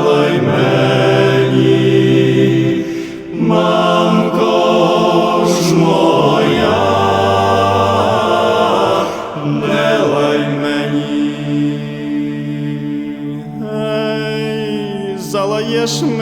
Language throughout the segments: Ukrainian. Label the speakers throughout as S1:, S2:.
S1: лай мені, мамко ж моя, не лай мені. Ей, залаєш ми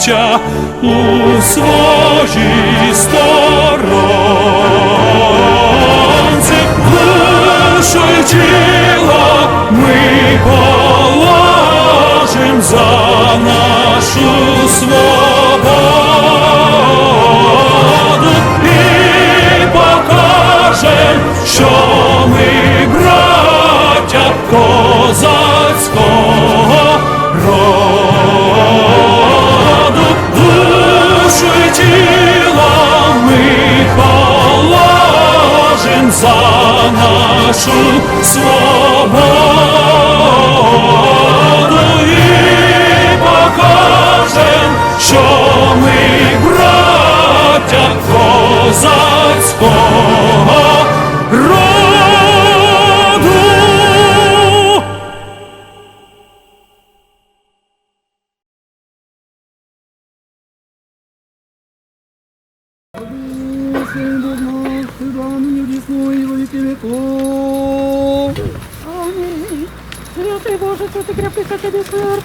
S1: браття, у своїй сторонці, душу тіло ми положим за нашу свободу нашу свободу. І покажем, що ми браття козацького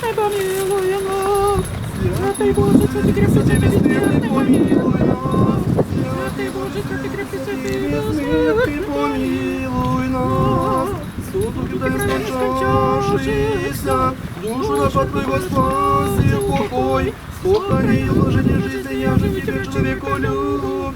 S2: бессмертный, помилуй нас. Святый Боже, святый крепкий, святый бессмертный, помилуй нас. Святый Боже, святый крепкий, святый бессмертный, помилуй нас. Суду когда не скончавшийся, душу нашу от Твоего спаси в покой. Сохрани вложение жизни, я же Тебе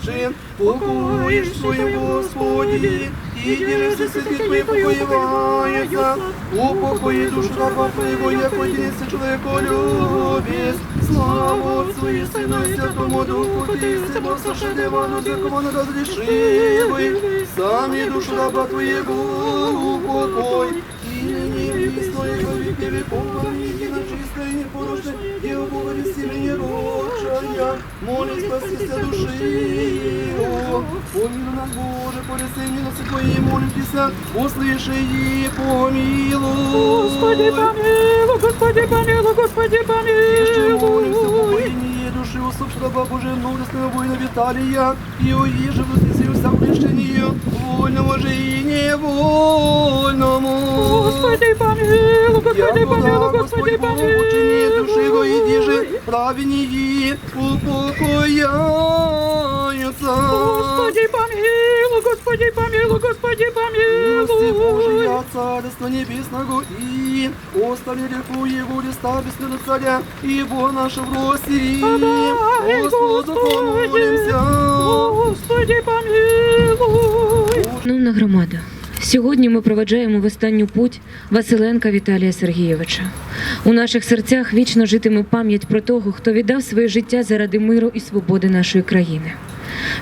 S2: человеколюбчен. Покоишь Твой, Господи, и держи святых Твоих покоевается. Упокои душу раба Твоего, яко единстве человеколюбец. Славу Отцу и Сыну и Святому Духу, Ты, Бог сошедший вану, закон разрешивый. Сами душу раба Твоего упокой. И ныне весной во веки веков, едино чистая и непорочная, Дева Бога не рожая, молись спасися души Помилуй нас, Боже, по ресению твої молитися, молимся, услыши и помилуй.
S3: Господи помилуй, Господи помилуй, Господи помилуй.
S2: Души усопшего раба Божия, множественного воина Виталия, и о еже вознесил вся прещение, вольному же и невольному.
S3: Господи помилуй, Господи помилуй, Господи
S2: Господь Бог, учени души его, и її праведнее упокояются.
S3: Господи помилуй, Господи помилуй, Господи
S2: Милости. Божия, Царства Небесного, и остави реку Его листа бессмертного царя, и Бога нашего роси.
S3: Подай,
S2: Господу помолимся.
S3: Господи помилуй.
S4: Шановна громада, сьогодні ми проведжаємо в останню путь Василенка Віталія Сергійовича. У наших серцях вічно житиме пам'ять про того, хто віддав своє життя заради миру і свободи нашої країни.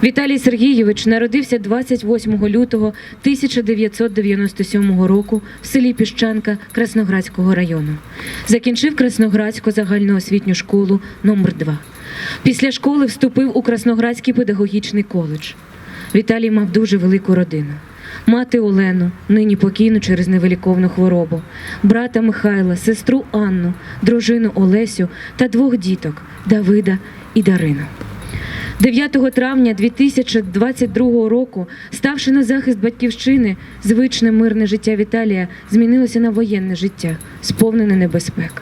S4: Віталій Сергійович народився 28 лютого 1997 року в селі Піщанка Красноградського району. Закінчив Красноградську загальноосвітню школу номер 2 Після школи вступив у Красноградський педагогічний коледж. Віталій мав дуже велику родину. Мати Олену, нині покійну через невиліковну хворобу, брата Михайла, сестру Анну, дружину Олесю та двох діток Давида і Дарину. 9 травня 2022 року, ставши на захист батьківщини, звичне мирне життя Віталія змінилося на воєнне життя, сповнене небезпек.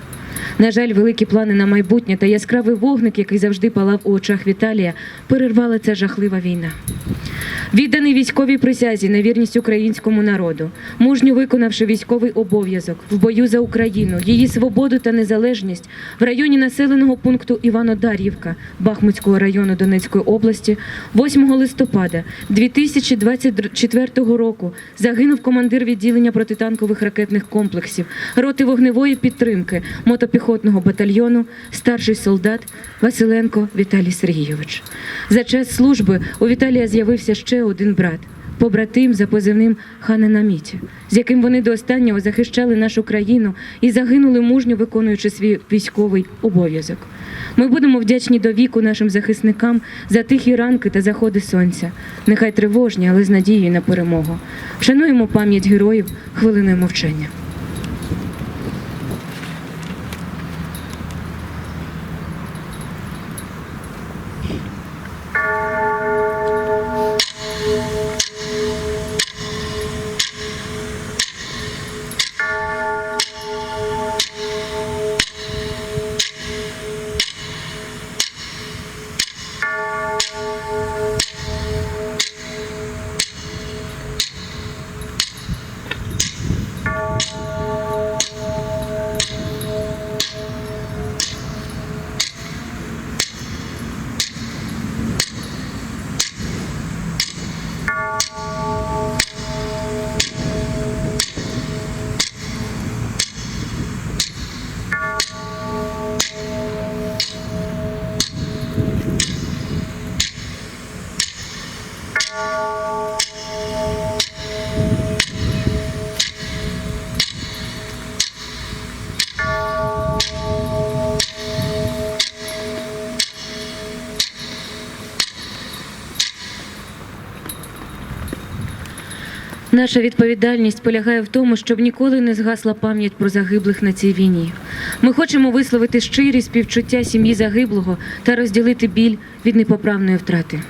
S4: На жаль, великі плани на майбутнє та яскравий вогник, який завжди палав у очах Віталія, перервала ця жахлива війна. Відданий військовій присязі на вірність українському народу, мужньо виконавши військовий обов'язок в бою за Україну, її свободу та незалежність в районі населеного пункту Іванодар'ївка Бахмутського району Донецької області 8 листопада 2024 року загинув командир відділення протитанкових ракетних комплексів роти вогневої підтримки мотопіхотного батальйону, старший солдат Василенко Віталій Сергійович. За час служби у Віталія з'явився ще один брат. Побратим за позивним Хана Наміті, з яким вони до останнього захищали нашу країну і загинули мужньо виконуючи свій військовий обов'язок. Ми будемо вдячні до віку нашим захисникам за тихі ранки та заходи сонця. Нехай тривожні, але з надією на перемогу. Вшануємо пам'ять героїв хвилиною мовчання. Наша відповідальність полягає в тому, щоб ніколи не згасла пам'ять про загиблих на цій війні. Ми хочемо висловити щирі співчуття сім'ї загиблого та розділити біль від непоправної втрати.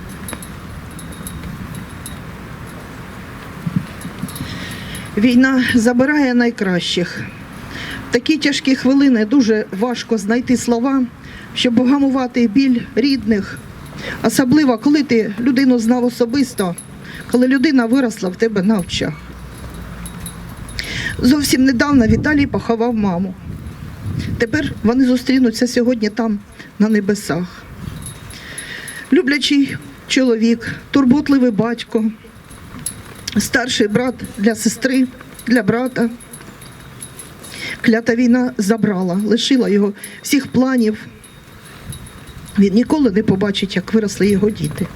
S5: Війна забирає найкращих. В такі тяжкі хвилини дуже важко знайти слова, щоб вгамувати біль рідних. Особливо, коли ти людину знав особисто, коли людина виросла в тебе на очах. Зовсім недавно Віталій поховав маму. Тепер вони зустрінуться сьогодні там, на небесах. Люблячий чоловік, турботливий батько, старший брат для сестри, для брата. Клята війна забрала, лишила його всіх планів. Він ніколи не побачить, як виросли його діти.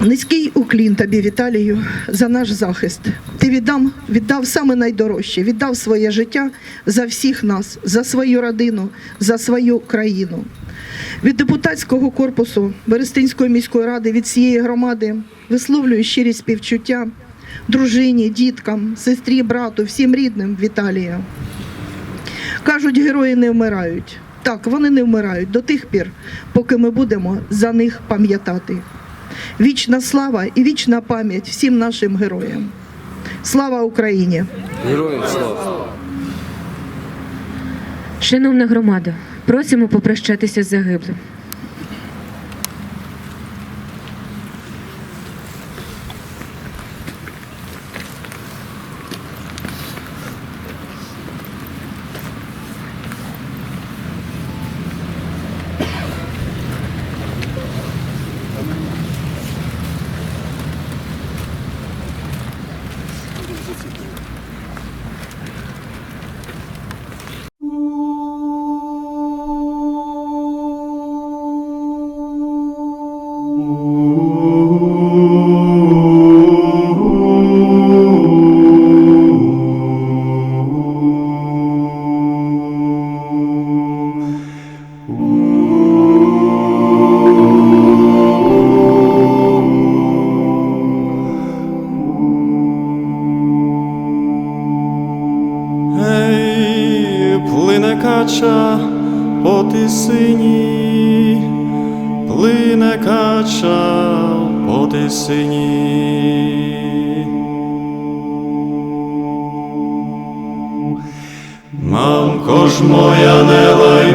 S5: Низький уклін тобі, Віталію, за наш захист. Ти віддам, віддав саме найдорожче, віддав своє життя за всіх нас, за свою родину, за свою країну. Від депутатського корпусу Берестинської міської ради від всієї громади висловлюю щирі співчуття дружині, діткам, сестрі, брату, всім рідним Віталія. Кажуть, герої не вмирають. Так, вони не вмирають до тих пір, поки ми будемо за них пам'ятати. Вічна слава і вічна пам'ять всім нашим героям. Слава Україні!
S6: Героям слава!
S4: Шановна громада, просимо попрощатися з загиблим.
S1: Мамко ж моя не лай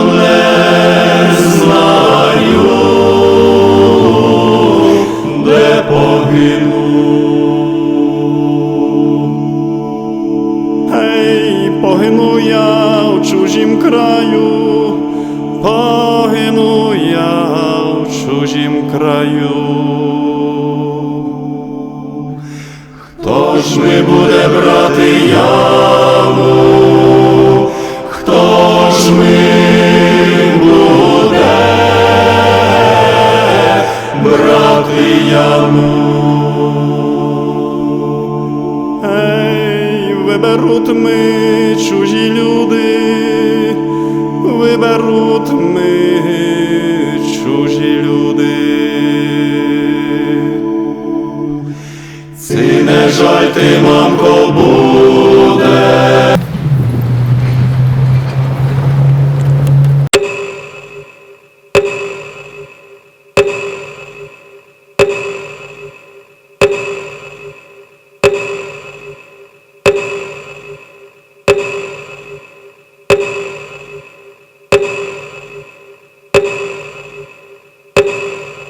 S1: Ти не жаль, ти, мамко, будь.